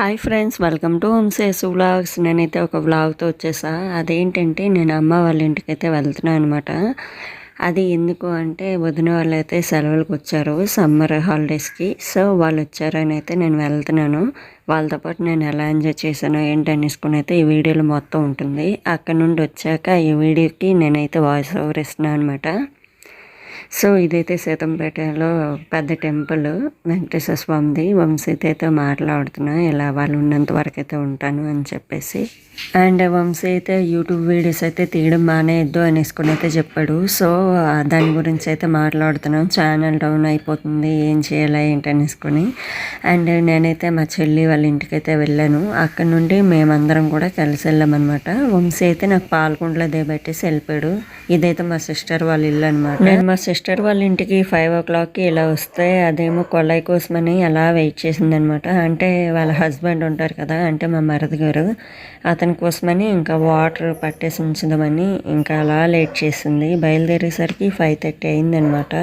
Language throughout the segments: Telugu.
హాయ్ ఫ్రెండ్స్ వెల్కమ్ టు హోమ్సేస్ వ్లాగ్స్ నేనైతే ఒక వ్లాగ్తో వచ్చేసా. అదేంటంటే నేను అమ్మ వాళ్ళ ఇంటికి అయితే వెళ్తున్నాను అనమాట. అది ఎందుకు అంటే వదిన వాళ్ళు అయితే సెలవులకు వచ్చారు సమ్మర్ హాలిడేస్కి. సో వాళ్ళు వచ్చారని అయితే నేను వెళ్తున్నాను. వాళ్ళతో పాటు నేను ఎలా ఎంజాయ్ చేశానో ఏంటి అనేసుకుని అయితే ఈ వీడియోలో మొత్తం ఉంటుంది. అక్కడ నుండి వచ్చాక ఈ వీడియోకి నేనైతే వాయిస్ ఓవర్ ఇస్తున్నాను అనమాట. సో ఇదైతే సీతంపేటలో పెద్ద టెంపుల్ వెంకటేశ్వర స్వామిది. వంశీతో అయితే మాట్లాడుతున్నా ఇలా వాళ్ళు ఉన్నంత వరకు అయితే ఉంటాను అని చెప్పేసి. అండ్ వంశీ అయితే యూట్యూబ్ వీడియోస్ అయితే తీయడం మానేయద్దు అనేసుకుని అయితే చెప్పాడు. సో దాని గురించి అయితే మాట్లాడుతున్నాం. ఛానల్ డౌన్ అయిపోతుంది ఏం చేయాలి ఏంటి అనేసుకొని. అండ్ నేనైతే మా చెల్లి వాళ్ళ ఇంటికి అయితే వెళ్ళాను. అక్కడ నుండి మేమందరం కూడా కలిసి వెళ్ళామన్నమాట. వంశీ అయితే నాకు పాల్గొండలో దిగబెట్టేసి వెళ్ళిపోయాడు. ఇదైతే మా సిస్టర్ వాళ్ళ ఇల్లు అనమాట నేను మా సిస్టర్ వాళ్ళ ఇంటికి ఫైవ్ ఓ క్లాక్కి ఇలా వస్తే అదేమో కొల్లాయి కోసమని అలా వెయిట్ చేసిందనమాట. అంటే వాళ్ళ హస్బెండ్ ఉంటారు కదా అంటే మా మరది గారు అతని కోసమని ఇంకా వాటర్ పట్టేసి ఉంచుదామని ఇంకా అలా లేట్ చేసింది. బయలుదేరేసరికి ఫైవ్ థర్టీ అయిందనమాట.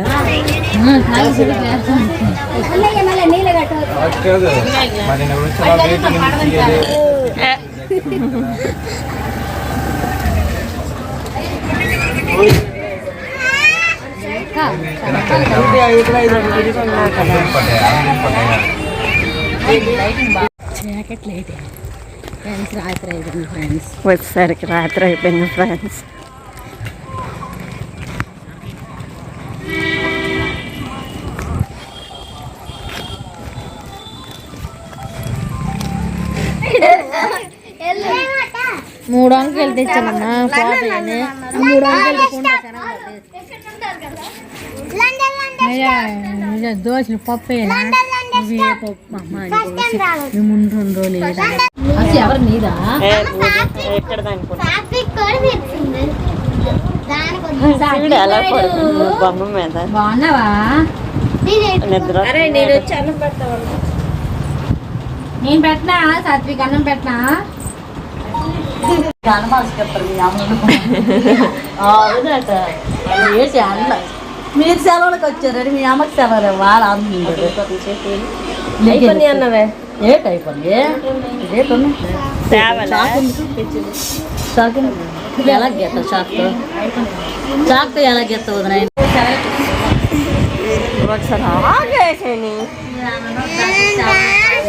జాకెట్ ఫ్రెండ్స్ రాత్రి అయిపోయింది ఫ్రెండ్స్ వచ్చేసరికి రాత్రి అయిపోయింది ఫ్రెండ్స్ మూడు అంకెలు తెచ్చానమ్మా పోతాయని మూడు అంకెలు తెచ్చుకుంటా. దోశలు పప్పు? ఇవి పప్పు అమ్మ రెండు రోజులు? అసలు ఎవరు నీదా బాగున్నావా? నిద్ర నేను పెట్టనా? సాత్విక్ అన్నం పెట్టనా? వేసి అన్న మీరు సెలవులకు వచ్చారని మీ అమ్మకి సెలవు వాళ్ళ అందరు అన్నవే ఏట్ అయిపోయింది రేట్ ఎలా గెత్త చాక్తో చాక్తో ఎలా గెత్త వదిన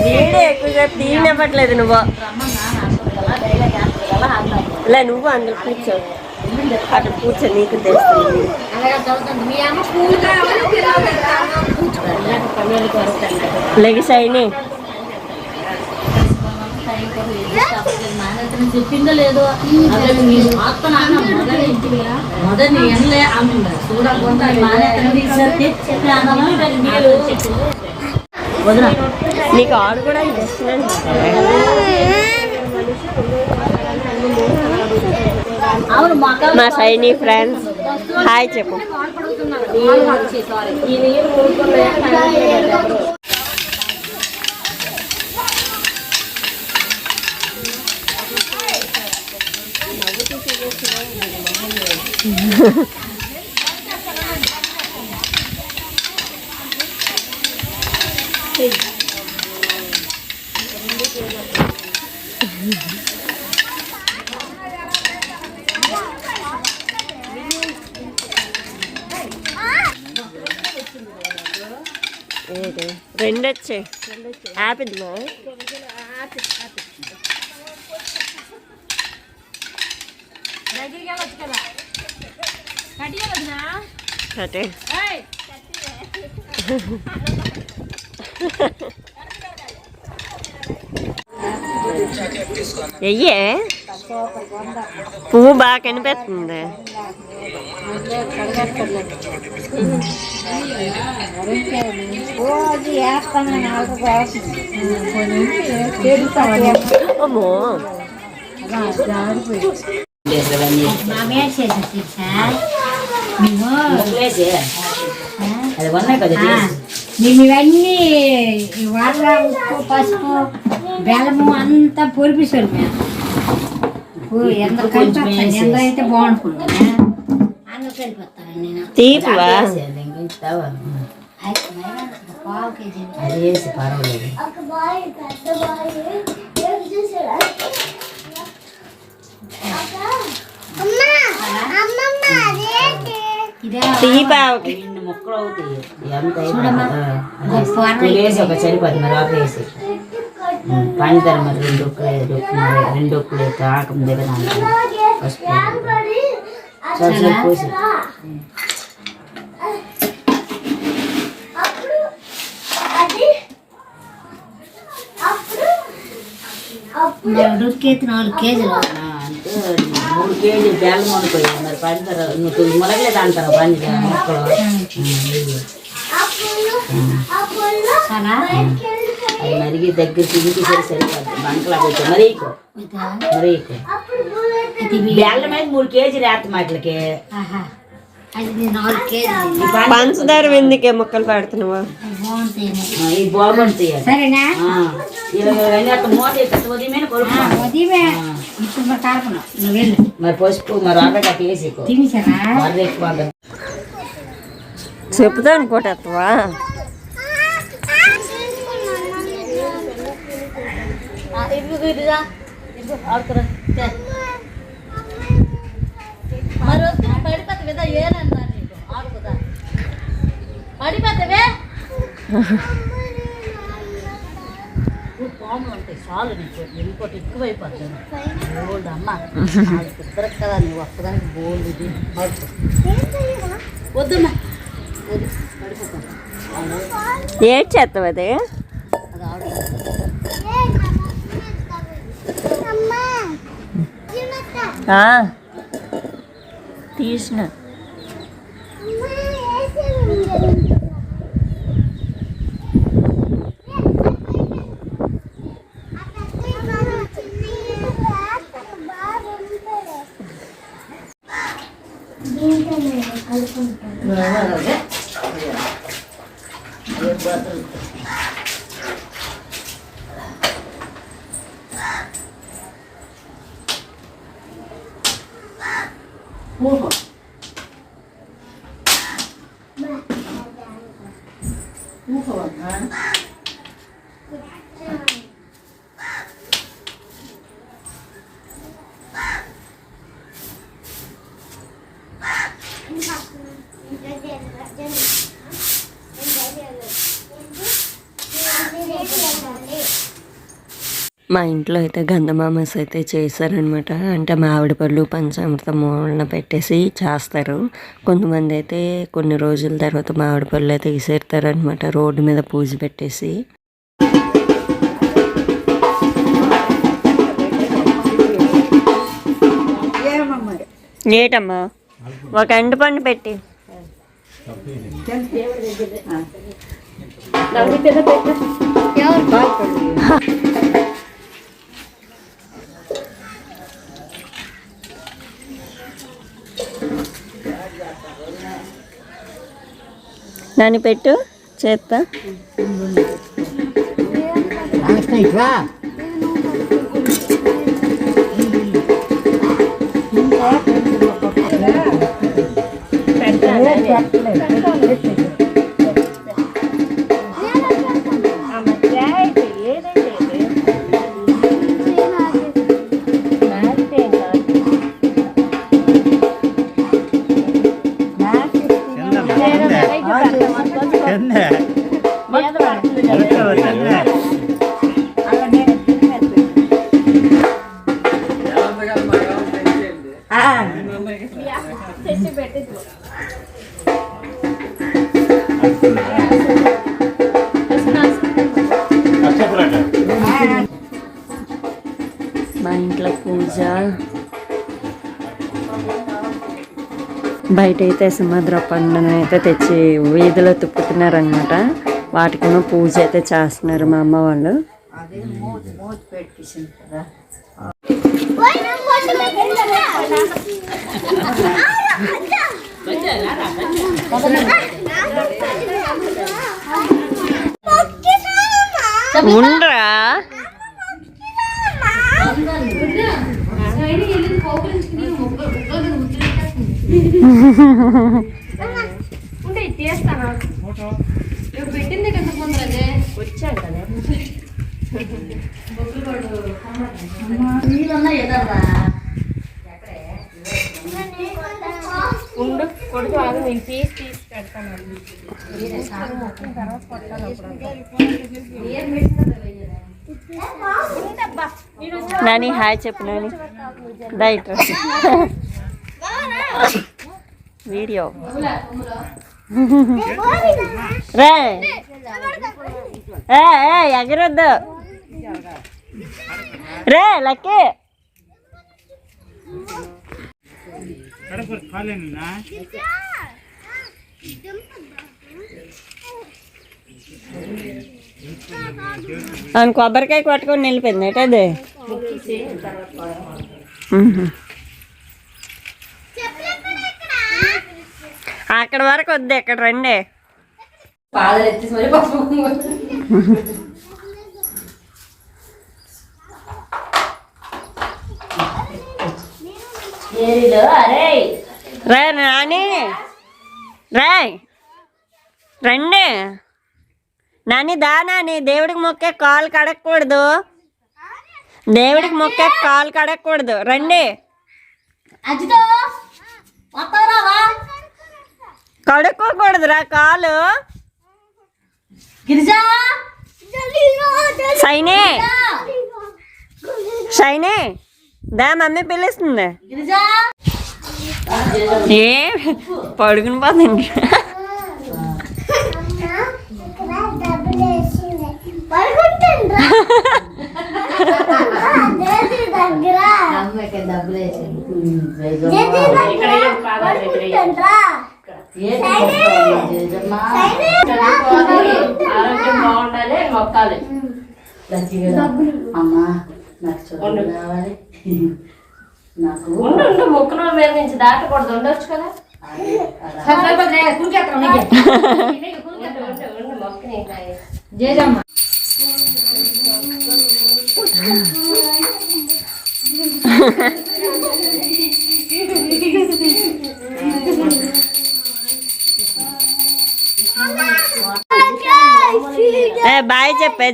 వీడే తీయనివ్వట్లేదు నువ్వు. లే నువ్వు అందులో కూర్చో అక్కడ కూర్చో నీకు తెలుస్తుంది. లెగిసాయిని చెప్పిందో లేదో మొదటి చూడకుండా నీకు ఆడు కూడా అవును మొక్కలు మా సైని ఫ్రెండ్స్. హాయ్ చెప్పు. ఏది రెండు వచ్చాయి యాపిల్ మా కటే ఎయ్యే పువ్వు బాగా కనిపిస్తుంది అమ్మో. అది ఉన్నాయి కదా మేము ఇవన్నీ వాళ్ళ ఉప్పు పసుపు బెల్లము అంతా పొరిపిస్తారు మేము ఎందరైతే బాగుంటుంది మొక్కలు అవుతాయి? ఎంత వేసి ఒక సరిపోతుంది లోపల వేసి. పంచదార మరి రెండు ఒక్కలు మరి రెండు ఒక్కలు ఆకం దగ్గర చాలా సేపు పోసి నాలుగు కేజీలు అంటే మూడు కేజీలు బెల్లం అనుకోయి మరి పంచదార నువ్వు మొలగలేదు అంటారు పంచదార ముక్కలు మరిగి దగ్గరికి ఇంటి సరి సరిపోద్ది బంకలా పోతే మరీ ఎక్కువ. మరీ ఎక్కువ. బెల్లం అయితే మూడు. అది నాలుగు కేజీలు. పంచదార విందుకే ముక్కలు పెడుతున్నావా? ఈ బాగుంటాయి సరేనా? మరి పసుపు మరి ఆగట వేసి ఎక్కువ అంత చెప్తాను కొట్టేస్తావా మరి వస్తే పడిపోతావు కదా ఏనన్నారు నీకు ఆడుకుదా పడిపోతావే పాములు ఉంటాయి చాలు నీకు ఇంకోటి ఎక్కువైపోతాను బోల్డ్ అమ్మ కదా నువ్వు ఒక్కదానికి బోల్డ్ ఇది వద్దమ్మా వద్దు ఏడ్ చేస్తావు అది తీసిన. కలుపుకుంటాను మా ఇంట్లో అయితే గంధమామస్ అయితే చేశారనమాట అంటే మామిడి పళ్ళు పంచామృతం మూలన పెట్టేసి చేస్తారు. కొంతమంది అయితే కొన్ని రోజుల తర్వాత మామిడి పళ్ళు అయితే విసిరుతారనమాట రోడ్డు మీద పూజ పెట్టేసి. ఏటమ్మా? ఒక ఎండు పండు పెట్టి. నాని పెట్టు చేస్తా పెడతా చేత్తా మా బయట అయితే సుమద్ర పండును అయితే తెచ్చి వీధిలో తిప్పుతున్నారనమాట వాటికేమో పూజ అయితే చేస్తున్నారు మా అమ్మ వాళ్ళు. ఉండరా? ఉండు నాని హాయ్ చెప్పు నాని. Right video. రే ఏ ఎగరొద్దు. రే లక్కీ. అవును కొబ్బరికాయ కొట్టుకొని వెళ్ళిపోయింది ఏంటది? అక్కడ వరకు వద్దు ఇక్కడ రండి. రే నాని. రాయ్ రండి. నాని దా నాని దేవుడికి మొక్కే కాలు కడగకూడదు. దేవుడికి మొక్కే కాలు కడగకూడదు. రండి. అజితో కడుక్కోకూడదురా కాలు. సైనే. షైనే దా మమ్మీ పిలుస్తుంది. ఏ పడుకుని పోతుంది. మొక్కాలి అమ్మా నాకు చూడండి కావాలి నాకు ఉండు మీద నుంచి దాటకూడదు ఉండొచ్చు కదా? మొక్కని. చెప్పే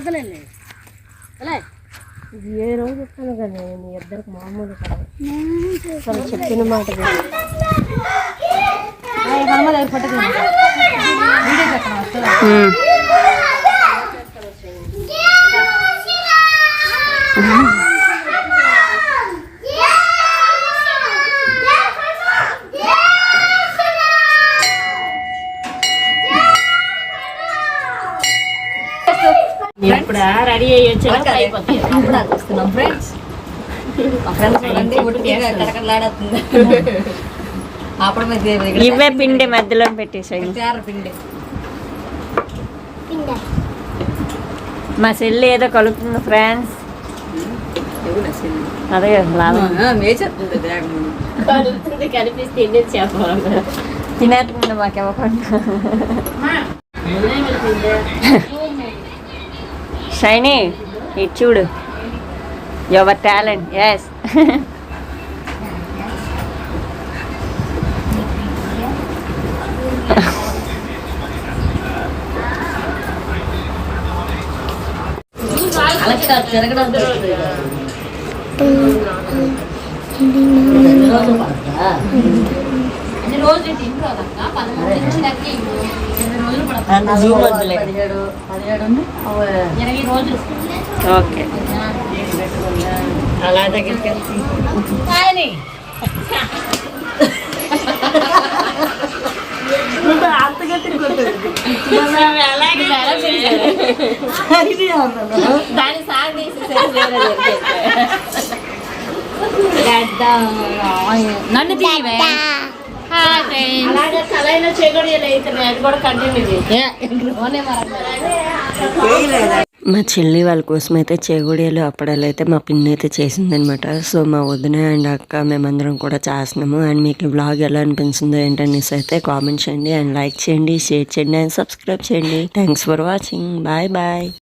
పిల్లలు? ఏ రోజు చెప్తాను కదా నేను ఇద్దరికి మామూలు కాదు చెప్పిన మాట. ఇప్పుడు రెడీ అయ్యి వచ్చాక అయిపోతుంది వస్తున్నాం ఫ్రెండ్స్ ఇవే పిండి మధ్యలో పెట్టేసాయి. పిండి. మా చెల్లి ఏదో కలుపుతుంది ఫ్రెండ్స్ అదే లాభం. మేచేస్తుంది కనిపిస్తే ఎన్ని చెప్పాలి తినేస్తుంది మాకు ఇవ్వకుండా. షైనీ ఇటు చూడు. యువర్ టాలెంట్ ఎస్ కాదు తిరగడం ఓకే అలా దగ్గరికి కానీ దాని సాగు నన్ను తీయవే అలాగే కలైన చెగొడియలు అవుతున్నాయి అది కూడా చేయి. మా చెల్లి వాళ్ళ కోసం అయితే చేగుడియాలు అప్పడాలు అయితే మా పిన్ని అయితే చేసిందనమాట సో మా వదిన అండ్ అక్క మేమందరం కూడా చేస్తున్నాము. అండ్ మీకు బ్లాగ్ ఎలా అనిపించిందో ఏంటనేసి అయితే కామెంట్ చేయండి. అండ్ లైక్ చేయండి షేర్ చేయండి అండ్ సబ్స్క్రైబ్ చేయండి. Thanks for watching bye bye